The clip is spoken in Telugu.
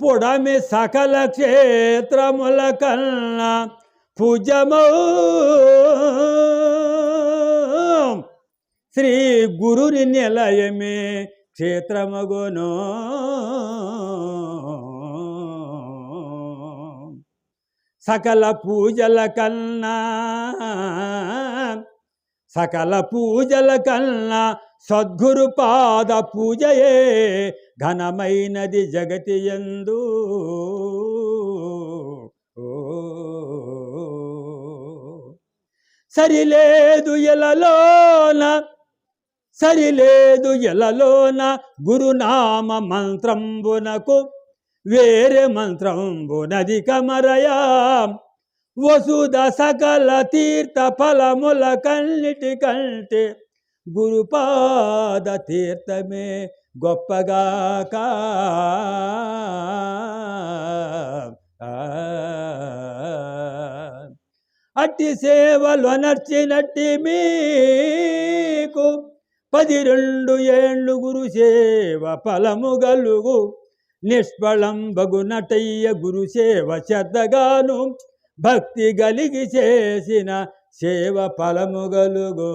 పుడమి సకల క్షేత్రముల కన్నా పూజమౌ శ్రీ గురుని నిలయమే క్షేత్రమగును. సకల పూజల కన్నా సకల పూజల కన్నా సద్గురు పాద పూజయే ఘనమైనది జగతి ఎందు సరిలేదు ఎలలోన సరిలేదు ఎలలోన గురునామ మంత్రంబునకు వేరే మంత్రంబునది కమరయా. వసుద సకల తీర్థ ఫలముల కన్నిటి కంటే గురుపాద తీర్థమే గొప్పగాక అట్టి సేవలు అనర్చినట్టి మీకు పది రెండు ఏళ్ళు గురు సేవ ఫలము గలుగు. నిష్ఫలం బగునటయ్య గురు సేవ శ్రద్ధగాను. భక్తి గలిగి చేసిన సేవ ఫలము గలుగో.